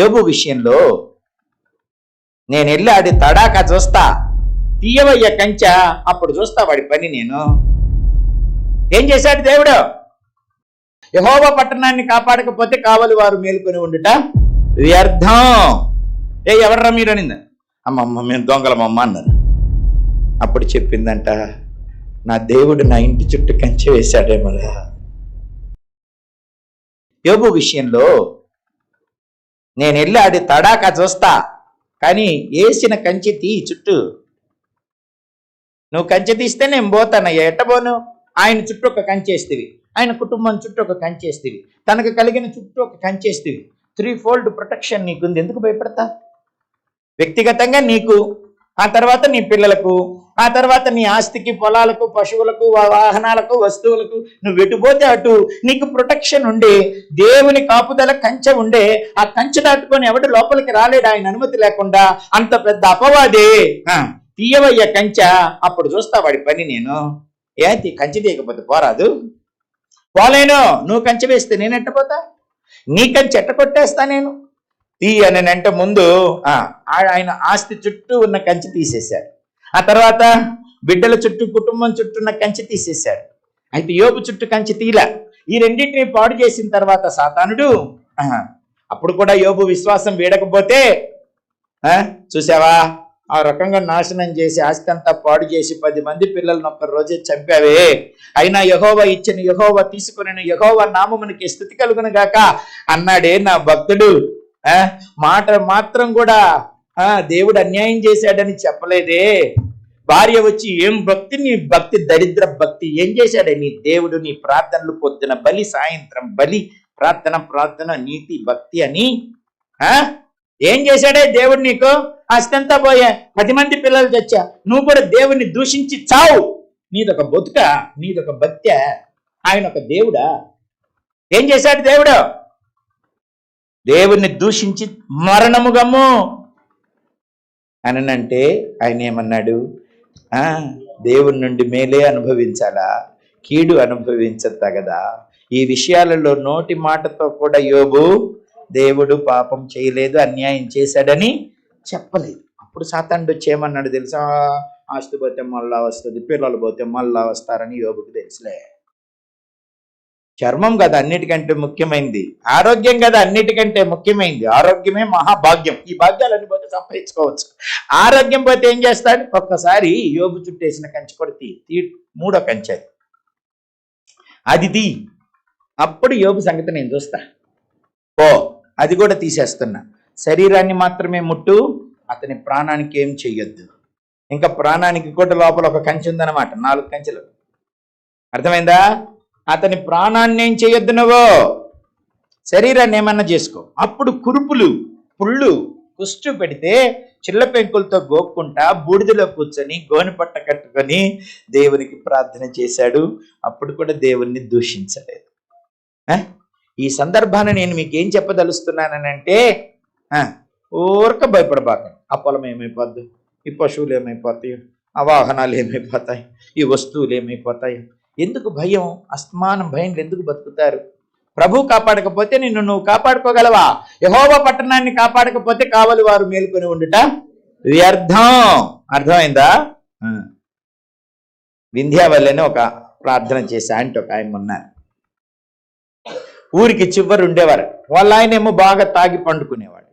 యోబు విషయంలో నేను వెళ్ళి ఆడి తడాక చూస్తా. తీయవయ్య కంచ అప్పుడు చూస్తా వాడి పని నేను. ఏం చేశాడు దేవుడు? యహోవ పట్టణాన్ని కాపాడకపోతే కావలి వారు మేలుకొని ఉండుట వ్యర్థం. ఏ ఎవర్రా మీరు అనింది? అమ్మమ్మ మేము దొంగలమమ్మ అన్నారు. అప్పుడు చెప్పిందంట నా దేవుడు నా ఇంటి చుట్టూ కంచె వేశాడేమరా. యోగు విషయంలో నేను వెళ్ళి ఆడి తడాక చూస్తా. కానీ వేసిన కంచె తీ చుట్టూ. నువ్వు కంచె తీస్తే నేను పోతానయ్యా ఎట్టబోను ఆయన చుట్టూ ఒక కంచేస్తివి. ఆయన కుటుంబం చుట్టూ ఒక కంచేస్తివి. తనకు కలిగిన చుట్టూ ఒక కంచేస్తివి. త్రీ ఫోల్డ్ ప్రొటెక్షన్ నీకుంది. ఎందుకు భయపడతా? వ్యక్తిగతంగా నీకు ఆ తర్వాత నీ పిల్లలకు ఆ తర్వాత నీ ఆస్తికి పొలాలకు పశువులకు వాహనాలకు వస్తువులకు నువ్వు ఎటుపోతే అటు నీకు ప్రొటెక్షన్ ఉండే దేవుని కాపుదల కంచె ఉండే ఆ కంచె దాటుకొని ఎవడు లోపలికి రాలేడు ఆయన అనుమతి లేకుండా అంత పెద్ద అపవాదే. తీయవయ్య కంచె అప్పుడు చూస్తా వాడి పని నేను. ఏ కంచె తీయకపోతే పోరాదు. పోలేను నువ్వు కంచె వేస్తే నేను ఎట్టపోతా? నీ కంచె ఎట్ట కొట్టేస్తా నేను? తీ అని అంటే ముందు ఆ, ఆయన ఆస్తి చుట్టూ ఉన్న కంచి తీసేశాడు. ఆ తర్వాత బిడ్డల చుట్టూ కుటుంబం చుట్టూ ఉన్న కంచి తీసేశాడు. అయితే యోపు చుట్టూ కంచె తీల. ఈ రెండింటిని పాడు చేసిన తర్వాత సాతానుడు ఆహా, అప్పుడు కూడా యోపు విశ్వాసం వీడకపోతే ఆ, చూసావా? ఆ రకంగా నాశనం చేసి ఆస్తి అంతా పాడు చేసి పది మంది పిల్లలను ఒక్క రోజే చంపావే. అయినా యహోవ ఇచ్చిన యహోవ తీసుకుని యహోవ నామమునికి స్థుతి కలుగును గాక. అన్నాడే నా భక్తుడు. మాట మాత్రం కూడా ఆ దేవుడు అన్యాయం చేశాడని చెప్పలేదే. భార్య వచ్చి ఏం భక్తి? నీ భక్తి దరిద్ర భక్తి. ఏం చేశాడే నీ దేవుడు? నీ ప్రార్థనలు పొద్దున బలి సాయంత్రం బలి ప్రార్థన ప్రార్థన నీతి భక్తి అని ఆ? ఏం చేశాడే దేవుడు నీకు? అస్తంతా పోయా. పది మంది పిల్లలు తెచ్చా నువ్వు కూడా దేవుడిని దూషించి చావు. నీదొక బతుక నీదొక భక్త్య ఆయన ఒక దేవుడా? ఏం చేశాడు దేవుడు? దేవుణ్ణి దూషించి మరణము గమ్ము అని అంటే ఆయన ఏమన్నాడు? ఆ దేవుని నుండి మేలే అనుభవించాలా? కీడు అనుభవించతగదా ఈ విషయాలలో నోటి మాటతో కూడా యోగు దేవుడు పాపం చేయలేదు అన్యాయం చేశాడని చెప్పలేదు. అప్పుడు సాతాండు వచ్చి ఏమన్నాడు తెలుసా? ఆస్తి పోతే మళ్ళా వస్తుంది పిల్లలు పోతే మళ్ళా వస్తారని యోగుకు తెలుసులే. చర్మం కదా అన్నిటికంటే ముఖ్యమైనది ఆరోగ్యం కదా అన్నిటికంటే ముఖ్యమైనది ఆరోగ్యమే మహాభాగ్యం. ఈ భాగ్యాలన్నీ పోతే సంపాదించుకోవచ్చు. ఆరోగ్యం పోతే ఏం చేస్తాడు? ఒక్కసారి యోగు చుట్టేసిన కంచె కొడితి తీ తీ మూడో కంచె. అది. తీ. అప్పుడు యోగు సంగతి నేను చూస్తా. ఓ అది కూడా తీసేస్తున్నా. శరీరాన్ని మాత్రమే ముట్టు అతని ప్రాణానికి ఏం చెయ్యొద్దు. ఇంకా ప్రాణానికి కూడా లోపల ఒక కంచె ఉందన్నమాట. నాలుగు కంచెలు. అర్థమైందా? అతని ప్రాణాన్ని ఏం చేయొద్దు నువ్వు? శరీరాన్ని ఏమన్నా చేసుకో. అప్పుడు కురుపులు పుళ్ళు కుష్టు పెడితే చిల్ల పెంకులతో గోక్కుంటా బూడిదలో కూర్చొని గోని పట్ట కట్టుకొని దేవునికి ప్రార్థన చేశాడు. అప్పుడు కూడా దేవుణ్ణి దూషించలేదు. ఈ సందర్భాన్ని నేను మీకు ఏం చెప్పదలుస్తున్నానంటే ఊరక భయపడబాక ఆ పొలం ఏమైపోద్ది? ఈ పశువులు ఏమైపోతాయి? ఆ వాహనాలు ఏమైపోతాయి? ఈ వస్తువులు ఏమైపోతాయి? ఎందుకు భయం? అస్మానం భయంలో ఎందుకు బతుకుతారు? ప్రభు కాపాడకపోతే నిన్ను నువ్వు కాపాడుకోగలవా? యహోవ పట్టణాన్ని కాపాడకపోతే కావలి వారు మేలుకొని ఉండుట వ్యర్థం. అర్థమైందా? ఆ. వింధ్యావల్లిని ఒక ప్రార్థన చేశా అంటే ఒక ఆయన ఉన్నారు. ఊరికి చివరి ఉండేవారు. వాళ్ళ ఆయన ఏమో బాగా తాగి పండుకునేవాడు.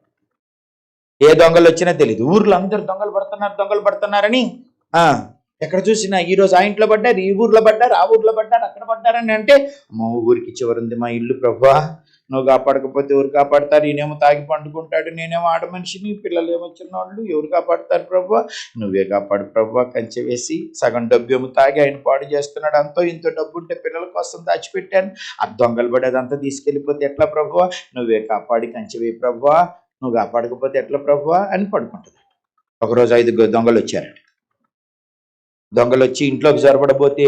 ఏ దొంగలు వచ్చినా తెలియదు ఊర్లో అందరు దొంగలు పడుతున్నారు దొంగలు పడుతున్నారని. ఆ. ఎక్కడ చూసినా ఈ రోజు ఆ ఇంట్లో పడ్డారు ఈ ఊర్లో పడ్డారు ఆ ఊర్లో పడ్డారు అక్కడ పడ్డారని అంటే మా ఊరికి చివరి మా ఇల్లు ప్రభా. నువ్వు కాపాడకపోతే ఎవరు కాపాడతారు? ఈయనేమో తాగి పండుకుంటాడు నేనేమో ఆడ మనిషిని పిల్లలు ఏమో చిన్నవాళ్ళు ఎవరు కాపాడతారు ప్రభా? నువ్వే కాపాడు ప్రభా కంచె వేసి సగం డబ్బు ఏమో తాగి ఆయన పాడు చేస్తున్నాడు. అంతో ఇంత డబ్బు ఉంటే పిల్లల కోసం దాచిపెట్టాను. ఆ దొంగలు పడేదంతా అదంతా తీసుకెళ్ళిపోతే ఎట్లా ప్రభువా నువ్వే కాపాడి కంచె వేయి ప్రభువా నువ్వు కాపాడకపోతే ఎట్లా ప్రభువా అని పడుకుంటుంది. ఒకరోజు ఐదు దొంగలు వచ్చారండి. దొంగలు వచ్చి ఇంట్లోకి జరపడబోతే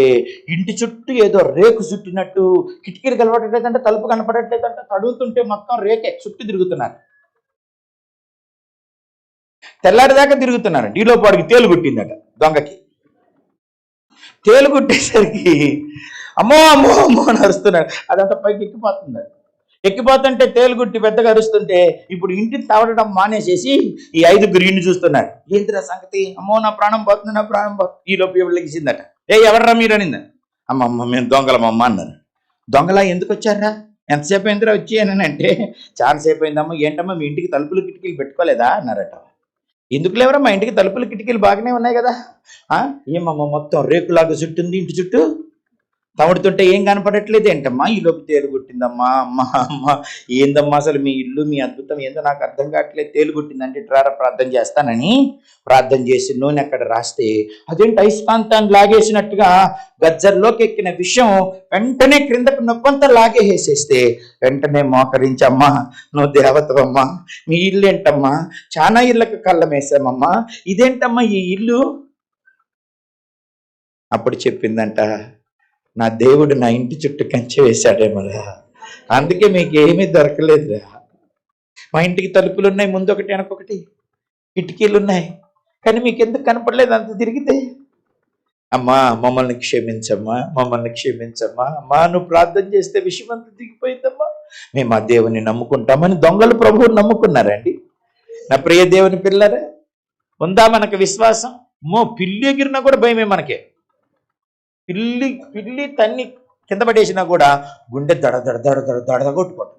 ఇంటి చుట్టూ ఏదో రేకు చుట్టినట్టు కిటికీలు కనపడట్లేదంటే తలుపు కనపడట్లేదంటే తడుగుతుంటే మొత్తం రేకే చుట్టూ తిరుగుతున్నారు. తెల్లారిదాకా తిరుగుతున్నారు. ఈలో పాడికి తేలు కుట్టిందట దొంగకి. తేలు కుట్టేసరికి అమ్మో అమ్మో అమ్మో అని అరుస్తున్నాడు అదంతా పైకి ఎక్కిపోతుందట ఎక్కిపోతుంటే తేలుగుట్టి పెద్దగా అరుస్తుంటే ఇప్పుడు ఇంటిని తవడడం మానేసేసి ఈ ఐదుగురు ఇన్ని చూస్తున్నారు. ఏంటిరా సంగతి? అమ్మో నా ప్రాణం పోతుంది నా ప్రాణం పోతుంది ఈ లోపు ఎవరు ఏ ఎవర్రా మీరు అనింది? అమ్మమ్మ మేము దొంగలమమ్మ అన్నారు. దొంగలా ఎందుకు వచ్చారా ఎంతసేపు అయిందిరా వచ్చి అని అంటే చాలాసేపు అయిందమ్మా ఏంటమ్మా మీ ఇంటికి తలుపులు కిటికీలు పెట్టుకోలేదా? అన్నారట ఎందుకు లేవరా మా ఇంటికి తలుపులు కిటికీలు బాగానే ఉన్నాయి కదా? ఆ? ఏమమ్మా మొత్తం రేకులాగా చుట్టుంది ఇంటి చుట్టూ? తమడుతుంటే ఏం కనపడట్లేదు ఏంటమ్మా ఈ లోపు అమ్మ అమ్మ అమ్మా అమ్మా. ఏందమ్మా అసలు మీ ఇల్లు మీ అద్భుతం ఏందో నాకు అర్థం కావట్లేదు. తేలు కొట్టిందంటే ట్రారా ప్రార్థన చేస్తానని ప్రార్థన చేసి నూనె అక్కడ రాస్తే అదేంటి అయస్కాంతాన్ని లాగేసినట్టుగా గజ్జల్లోకి ఎక్కిన విషయం వెంటనే క్రిందకు నొప్పంతా లాగేసేస్తే వెంటనే మోకరించమ్మా. నువ్వు దేవతవమ్మా మీ ఇల్లు ఏంటమ్మా చాలా ఇళ్ళకు కళ్ళం వేసామమ్మా. ఇదేంటమ్మా ఈ ఇల్లు? అప్పుడు చెప్పిందంట నా దేవుడు నా ఇంటి చుట్టూ కంచె వేశాడేమరా అందుకే మీకు ఏమీ దొరకలేదురా. మా ఇంటికి తలుపులు ఉన్నాయి ముందు ఒకటి వెనకొకటి. కిటికీలు ఉన్నాయి కానీ మీకు ఎందుకు కనపడలేదు అంత తిరిగితే? అమ్మా మమ్మల్ని క్షమించమ్మా మమ్మల్ని క్షమించమ్మా. అమ్మా నువ్వు ప్రార్థన చేస్తే విషయం అంతా దిగిపోయిందమ్మా మేము ఆ దేవుని నమ్ముకుంటామని దొంగలు ప్రభువుని నమ్ముకున్నారండి. నా ప్రియ దేవుని పిల్లరా ఉందా మనకు విశ్వాసం? మో పిల్లి ఎగిరినా కూడా భయమే మనకే. పిల్లి పిల్లి తన్ని కింద పడేసినా కూడా గుండె దడ దడ దడ దడ దడ కొట్టుకోండి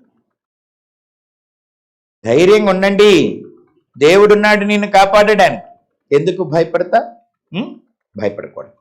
ధైర్యంగా ఉండండి. దేవుడున్నాడు నిన్ను కాపాడడానికి. ఎందుకు భయపడతా? భయపడకూడదు.